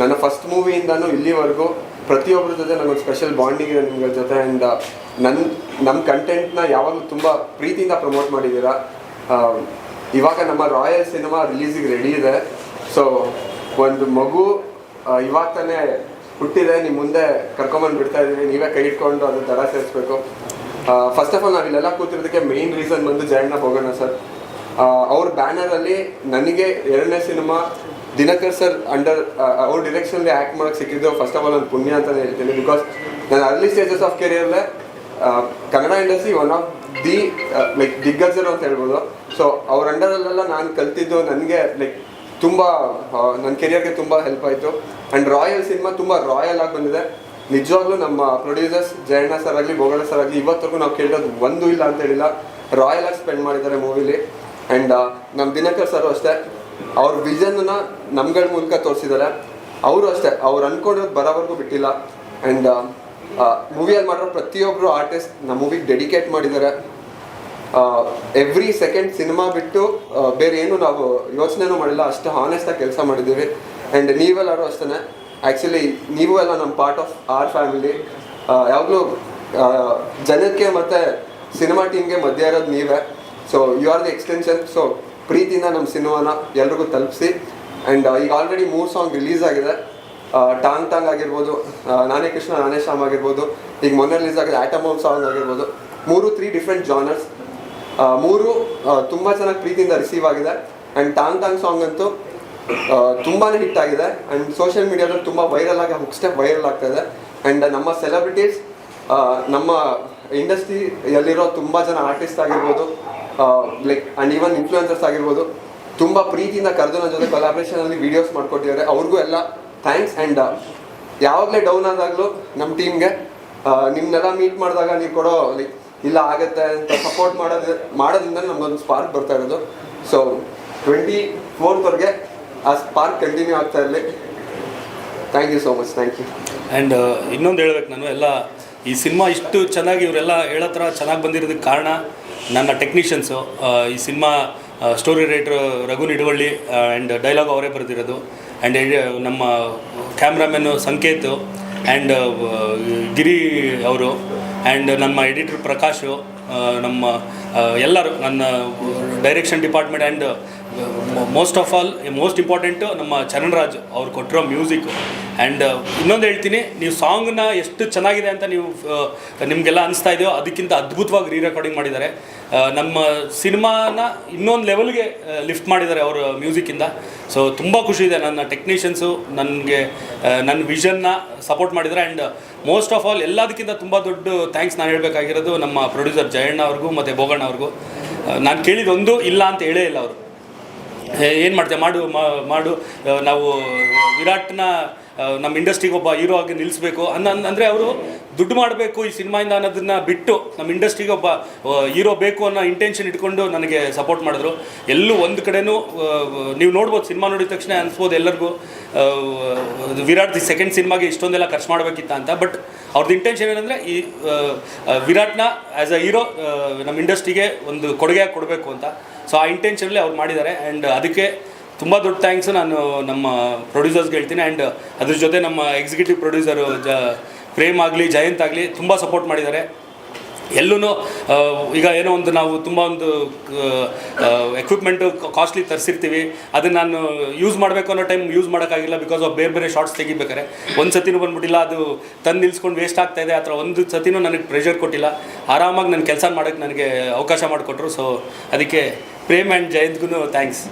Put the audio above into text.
ನನ್ನ ಫಸ್ಟ್ ಮೂವಿಯಿಂದನೂ ಇಲ್ಲಿವರೆಗೂ ಪ್ರತಿಯೊಬ್ಬರ ಜೊತೆ ನನಗೊಂದು ಸ್ಪೆಷಲ್ ಬಾಂಡಿಂಗ್ ಇದೆ ನಿಮ್ಗಳ ಜೊತೆ ಆ್ಯಂಡ್ ನನ್ನ ನಮ್ಮ ಕಂಟೆಂಟ್ನ ಯಾವಾಗಲೂ ತುಂಬ ಪ್ರೀತಿಯಿಂದ ಪ್ರಮೋಟ್ ಮಾಡಿದ್ದೀರಾ. ಇವಾಗ ನಮ್ಮ ರಾಯಲ್ ಸಿನಿಮಾ ರಿಲೀಸಿಗೆ ರೆಡಿ ಇದೆ. ಸೊ ಒಂದು ಮಗು ಇವಾಗ ತಾನೇ ಹುಟ್ಟಿದೆ. ನಿಮ್ಮ ಮುಂದೆ ಕರ್ಕೊಂಬಂದು ಬಿಡ್ತಾ ಇದ್ದೀವಿ. ನೀವೇ ಕೈ ಇಟ್ಕೊಂಡು ಅದು ದಡ ಸೇರಿಸ್ಬೇಕು. ಫಸ್ಟ್ ಆಫ್ ಆಲ್ ನಾವು ಇಲ್ಲೆಲ್ಲ ಕೂತಿರೋದಕ್ಕೆ ಮೇನ್ ರೀಸನ್ ಬಂದು ಜಯಣ್ಣ ಹೋಗೋಣ ಸರ್. ಅವ್ರ ಬ್ಯಾನರಲ್ಲಿ ನನಗೆ ಎರಡನೇ ಸಿನಿಮಾ ದಿನಕರ್ ಸರ್ ಅಂಡರ್ ಅವ್ರ ಡಿರೆಕ್ಷನ್ಲಿ ಆ್ಯಕ್ಟ್ ಮಾಡೋಕ್ಕೆ ಸಿಕ್ಕಿದ್ದು ಫಸ್ಟ್ ಆಫ್ ಆಲ್ ಒಂದು ಪುಣ್ಯ ಅಂತಲೇ ಹೇಳ್ತೀನಿ ಬಿಕಾಸ್ ನಾನು early stages of ಕೆರಿಯರ್ಲೆ Kannada industry one of the like ದಿಗ್ಗಜರು ಅಂತ ಹೇಳ್ಬೋದು. ಸೊ ಅವ್ರ ಅಂಡರಲ್ಲೆಲ್ಲ ನಾನು ಕಲ್ತಿದ್ದು ನನಗೆ ಲೈಕ್ ತುಂಬ ನನ್ನ ಕೆರಿಯರ್ಗೆ ತುಂಬ ಹೆಲ್ಪ್ ಆಯಿತು. ಆ್ಯಂಡ್ ರಾಯಲ್ ಸಿನಿಮಾ ತುಂಬ ರಾಯಲ್ ಆಗಿ ಬಂದಿದೆ. ನಿಜವಾಗ್ಲೂ ನಮ್ಮ ಪ್ರೊಡ್ಯೂಸರ್ಸ್ ಜಯಣ್ಣ ಸರ್ ಆಗಲಿ ಬೋಗಣ್ಣ ಸರ್ ಆಗಲಿ ಇವತ್ತರೆಗೂ ನಾವು ಕೇಳಿರೋದು ಒಂದು ಇಲ್ಲ ಅಂತ ಹೇಳಿಲ್ಲ. ರಾಯಲ್ ಆಗಿ ಸ್ಪೆಂಡ್ ಮಾಡಿದ್ದಾರೆ ಮೂವಿಲಿ ಆ್ಯಂಡ್ ನಮ್ಮ ದಿನಕರ್ ಸರ್ ಅಷ್ಟೇ. ಅವ್ರ ವಿಷನ್ನ ನಮ್ಗಳ ಮೂಲಕ ತೋರಿಸಿದ್ದಾರೆ ಅವರು ಅಷ್ಟೇ, ಅವ್ರು ಅನ್ಕೊಂಡಿರೋದು ಬರೋವರೆಗೂ ಬಿಟ್ಟಿಲ್ಲ. ಆ್ಯಂಡ್ ಮೂವಿಯಲ್ಲಿ ಮಾಡಿರೋ ಪ್ರತಿಯೊಬ್ಬರು ಆರ್ಟಿಸ್ಟ್ ನಮ್ಮ ಮೂವಿಗೆ ಡೆಡಿಕೇಟ್ ಮಾಡಿದ್ದಾರೆ ಎವ್ರಿ ಸೆಕೆಂಡ್ ಸಿನಿಮಾ ಬಿಟ್ಟು ಬೇರೆ ಏನು ನಾವು ಯೋಚನೆನೂ ಮಾಡಿಲ್ಲ, ಅಷ್ಟು ಹಾನೆಸ್ಟಾಗಿ ಕೆಲಸ ಮಾಡಿದ್ದೀವಿ. ಆ್ಯಂಡ್ ನೀವೆಲ್ಲರೂ ಅಷ್ಟೇ ಆ್ಯಕ್ಚುಲಿ ನೀವು ಎಲ್ಲ ನಮ್ಮ ಪಾರ್ಟ್ ಆಫ್ ಆರ್ ಫ್ಯಾಮಿಲಿ ಯಾವಾಗಲೂ ಜನಕ್ಕೆ ಮತ್ತು ಸಿನಿಮಾ ಟೀಮ್ಗೆ ಮಧ್ಯ ಇರೋದು ನೀವೇ. So you are the extension so ಪ್ರೀತಿಯಿಂದ ನಮ್ಮ ಸಿನಿಮಾನ ಎಲ್ರಿಗೂ ತಲುಪಿಸಿ. ಆ್ಯಂಡ್ ಈಗ ಆಲ್ರೆಡಿ ಮೂರು ಸಾಂಗ್ ರಿಲೀಸ್ ಆಗಿದೆ. ಟಾಂಗ್ ಟಾಂಗ್ ಆಗಿರ್ಬೋದು ನಾನೇ ಕೃಷ್ಣ, ನಾನೇ ಶ್ಯಾಮ್ ಆಗಿರ್ಬೋದು, ಈಗ ಮೊನ್ನೆ ರಿಲೀಸ್ ಆಗಿದೆ ಆಟಮ್ ಸಾಂಗ್ ಆಗಿರ್ಬೋದು. ಮೂರು ತ್ರೀ ಡಿಫ್ರೆಂಟ್ ಜಾನರ್ಸ್ ಮೂರು ತುಂಬ ಚೆನ್ನಾಗಿ ಪ್ರೀತಿಯಿಂದ ರಿಸೀವ್ ಆಗಿದೆ. ಆ್ಯಂಡ್ ಟಾಂಗ್ ಟಾಂಗ್ ಸಾಂಗ್ ಅಂತೂ ತುಂಬಾ ಹಿಟ್ ಆಗಿದೆ. ಆ್ಯಂಡ್ ಸೋಷಿಯಲ್ ಮೀಡಿಯಾದಲ್ಲಿ ತುಂಬ ವೈರಲ್ ಆಗಿ ಹುಕ್ ಸ್ಟೆಪ್ ವೈರಲ್ ಆಗ್ತಾ ಇದೆ. ಆ್ಯಂಡ್ ನಮ್ಮ ಸೆಲೆಬ್ರಿಟೀಸ್ ನಮ್ಮ ಇಂಡಸ್ಟ್ರಿಯಲ್ಲಿರೋ ತುಂಬ ಜನ ಆರ್ಟಿಸ್ಟ್ ಆಗಿರ್ಬೋದು ಲೈಕ್ ಆ್ಯಂಡ್ ಈವನ್ ಇನ್ಫ್ಲೂಯೆನ್ಸರ್ಸ್ ಆಗಿರ್ಬೋದು, ತುಂಬ ಪ್ರೀತಿಯಿಂದ ಕರೆದು ನನ್ನ ಜೊತೆ ಕೊಲಾಬ್ರೇಷನಲ್ಲಿ ವೀಡಿಯೋಸ್ ಮಾಡ್ಕೊಟ್ಟಿದ್ದಾರೆ. ಅವ್ರಿಗೂ ಎಲ್ಲ ಥ್ಯಾಂಕ್ಸ್ ಆ್ಯಂಡ್ ಯಾವಾಗಲೇ ಡೌನ್ ಆದಾಗಲೂ ನಮ್ಮ ಟೀಮ್ಗೆ ನಿಮ್ಮನ್ನೆಲ್ಲ ಮೀಟ್ ಮಾಡಿದಾಗ ನೀವು ಕೊಡೋ ಲೈಕ್ ಇಲ್ಲ ಆಗುತ್ತೆ ಅಂತ ಸಪೋರ್ಟ್ ಮಾಡೋದು, ಮಾಡೋದ್ರಿಂದ ನಮಗೊಂದು ಸ್ಪಾರ್ಕ್ ಬರ್ತಾ ಇರೋದು. ಸೊ ಟ್ವೆಂಟಿ ಫೋರ್ತ್ವರೆಗೆ ಆ ಸ್ಪಾರ್ಕ್ ಕಂಟಿನ್ಯೂ ಆಗ್ತಾ ಇರಲಿ. Thank you so much thank you and ಇನ್ನೊಂದು ಹೇಳ್ಬೇಕು ನಾನು. ಎಲ್ಲ ಈ ಸಿನಿಮಾ ಇಷ್ಟು ಚೆನ್ನಾಗಿ ಇವರೆಲ್ಲ ಹೇಳೋ ಥರ ಚೆನ್ನಾಗಿ ಬಂದಿರೋದಕ್ಕೆ ಕಾರಣ ನನ್ನ ಟೆಕ್ನಿಷಿಯನ್ಸು. ಈ cinema story writer Raghu Niduvalli and dialogue ಅವರೇ ಬರೆದಿರೋದು. ಆ್ಯಂಡ್ ನಮ್ಮ ಕ್ಯಾಮ್ರಾಮನ್ನು ಸಂಕೇತ್ ಆ್ಯಂಡ್ ಗಿರಿ ಅವರು ಆ್ಯಂಡ್ ನಮ್ಮ ಎಡಿಟರ್ ಪ್ರಕಾಶು ನಮ್ಮ ಎಲ್ಲರೂ, ನನ್ನ direction department and most of all most important ನಮ್ಮ ಚರಣ್ ರಾಜ್ ಅವ್ರು ಕೊಟ್ಟಿರೋ ಮ್ಯೂಸಿಕ್ ಆ್ಯಂಡ್ ಇನ್ನೊಂದು ಹೇಳ್ತೀನಿ, ನೀವು ಸಾಂಗ್ನ ಎಷ್ಟು ಚೆನ್ನಾಗಿದೆ ಅಂತ ನೀವು ನಿಮಗೆಲ್ಲ ಅನಿಸ್ತಾ ಇದೆಯೋ ಅದಕ್ಕಿಂತ ಅದ್ಭುತವಾಗಿ ರೀ ರೆಕಾರ್ಡಿಂಗ್ ಮಾಡಿದ್ದಾರೆ ನಮ್ಮ ಸಿನಿಮಾನ ಇನ್ನೊಂದು ಲೆವೆಲ್ಗೆ ಲಿಫ್ಟ್ ಮಾಡಿದ್ದಾರೆ ಅವರ ಮ್ಯೂಸಿಕ್ಕಿಂದ ಸೊ ತುಂಬ ಖುಷಿ ಇದೆ ನನ್ನ ಟೆಕ್ನಿಷಿಯನ್ಸು ನನಗೆ ನನ್ನ ವಿಷನ್ನ ಸಪೋರ್ಟ್ ಮಾಡಿದ್ದಾರೆ. ಆ್ಯಂಡ್ ಮೋಸ್ಟ್ ಆಫ್ ಆಲ್ ಎಲ್ಲದಕ್ಕಿಂತ ತುಂಬ ದೊಡ್ಡ ಥ್ಯಾಂಕ್ಸ್ ನಾನು ಹೇಳಬೇಕಾಗಿರೋದು ನಮ್ಮ ಪ್ರೊಡ್ಯೂಸರ್ ಜಯಣ್ಣ ಅವ್ರಿಗೂ, ಮತ್ತು ಬೋಗಣ್ಣ ಅವ್ರಿಗೂ. ನಾನು ಕೇಳಿದೊಂದು ಇಲ್ಲ ಅಂತ ಹೇಳೇ ಇಲ್ಲ ಅವರು. ಏನು ಮಾಡ್ತೇವೆ ಮಾಡು ಮಾಡು. ನಾವು, ವಿರಾಟ್ನ ನಮ್ಮ ಇಂಡಸ್ಟ್ರಿಗೆ ಒಬ್ಬ ಹೀರೋ ಆಗಿ ನಿಲ್ಲಿಸ್ಬೇಕು ಅನ್ನ ಅಂದರೆ ಅವರು ದುಡ್ಡು ಮಾಡಬೇಕು ಈ ಸಿನಿಮಾಯಿಂದ ಅನ್ನೋದನ್ನ ಬಿಟ್ಟು ನಮ್ಮ ಇಂಡಸ್ಟ್ರಿಗೆ ಒಬ್ಬ ಹೀರೋ ಬೇಕು ಅನ್ನೋ ಇಂಟೆನ್ಷನ್ ಇಟ್ಕೊಂಡು ನನಗೆ ಸಪೋರ್ಟ್ ಮಾಡಿದ್ರು. ಎಲ್ಲೂ ಒಂದು ಕಡೆನೂ ನೀವು ನೋಡ್ಬೋದು, ಸಿನಿಮಾ ನೋಡಿದ ತಕ್ಷಣ ಅನಿಸ್ಬೋದು ಎಲ್ಲರಿಗೂ. ವಿರಾಟ್ ದಿ ಸೆಕೆಂಡ್ ಸಿನಿಮಾಗೆ ಇಷ್ಟೊಂದೆಲ್ಲ ಖರ್ಚು ಮಾಡಬೇಕಿತ್ತ ಅಂತ. ಬಟ್ ಅವ್ರದ್ದು ಇಂಟೆನ್ಷನ್ ಏನಂದರೆ ಈ ವಿರಾಟ್ನ ಆ್ಯಸ್ ಅ ಹೀರೋ ನಮ್ಮ ಇಂಡಸ್ಟ್ರಿಗೆ ಒಂದು ಕೊಡುಗೆಯಾಗಿ ಕೊಡಬೇಕು ಅಂತ. ಸೊ ಆ ಇಂಟೆನ್ಷನಲ್ಲಿ ಅವ್ರು ಮಾಡಿದ್ದಾರೆ. ಆ್ಯಂಡ್ ಅದಕ್ಕೆ ತುಂಬ ದೊಡ್ಡ ಥ್ಯಾಂಕ್ಸ್ ನಾನು ನಮ್ಮ ಪ್ರೊಡ್ಯೂಸರ್ಸ್ಗೆ ಹೇಳ್ತೀನಿ. ಆ್ಯಂಡ್ ಅದ್ರ ಜೊತೆ ನಮ್ಮ ಎಕ್ಸಿಕ್ಯೂಟಿವ್ ಪ್ರೊಡ್ಯೂಸರು ಜ, ಪ್ರೇಮ್ ಆಗಲಿ, ಜಯಂತ್ ಆಗಲಿ ತುಂಬ ಸಪೋರ್ಟ್ ಮಾಡಿದ್ದಾರೆ. ಎಲ್ಲೂ ಈಗ ಏನೋ ಒಂದು ನಾವು ತುಂಬ ಒಂದು ಎಕ್ವಿಪ್ಮೆಂಟು ಕಾಸ್ಟ್ಲಿ ತರಿಸಿರ್ತೀವಿ. ಅದನ್ನು ನಾನು ಯೂಸ್ ಮಾಡಬೇಕು ಅನ್ನೋ ಟೈಮ್ ಯೂಸ್ ಮಾಡೋಕ್ಕಾಗಿಲ್ಲ ಬಿಕಾಸ್ ಆಫ್ ಬೇರೆ ಬೇರೆ ಶಾರ್ಟ್ಸ್ ತೆಗಿಬೇಕಾರೆ ಒಂದು ಸತಿನೂ ಬಂದುಬಿಟ್ಟಿಲ್ಲ, ಅದು ತಂದು ನಿಲ್ಸ್ಕೊಂಡು ವೇಸ್ಟ್ ಆಗ್ತಾ ಇದೆ. ಅಥವಾ ಒಂದು ಸತಿನೂ ನನಗೆ ಪ್ರೆಷರ್ ಕೊಟ್ಟಿಲ್ಲ. ಆರಾಮಾಗಿ ನನ್ನ ಕೆಲಸ ಮಾಡೋಕ್ಕೆ ನನಗೆ ಅವಕಾಶ ಮಾಡಿಕೊಟ್ರು. ಸೊ ಅದಕ್ಕೆ ಪ್ರೇಮ್ ಆ್ಯಂಡ್ ಜಯಂತ್ಗೂ ಥ್ಯಾಂಕ್ಸ್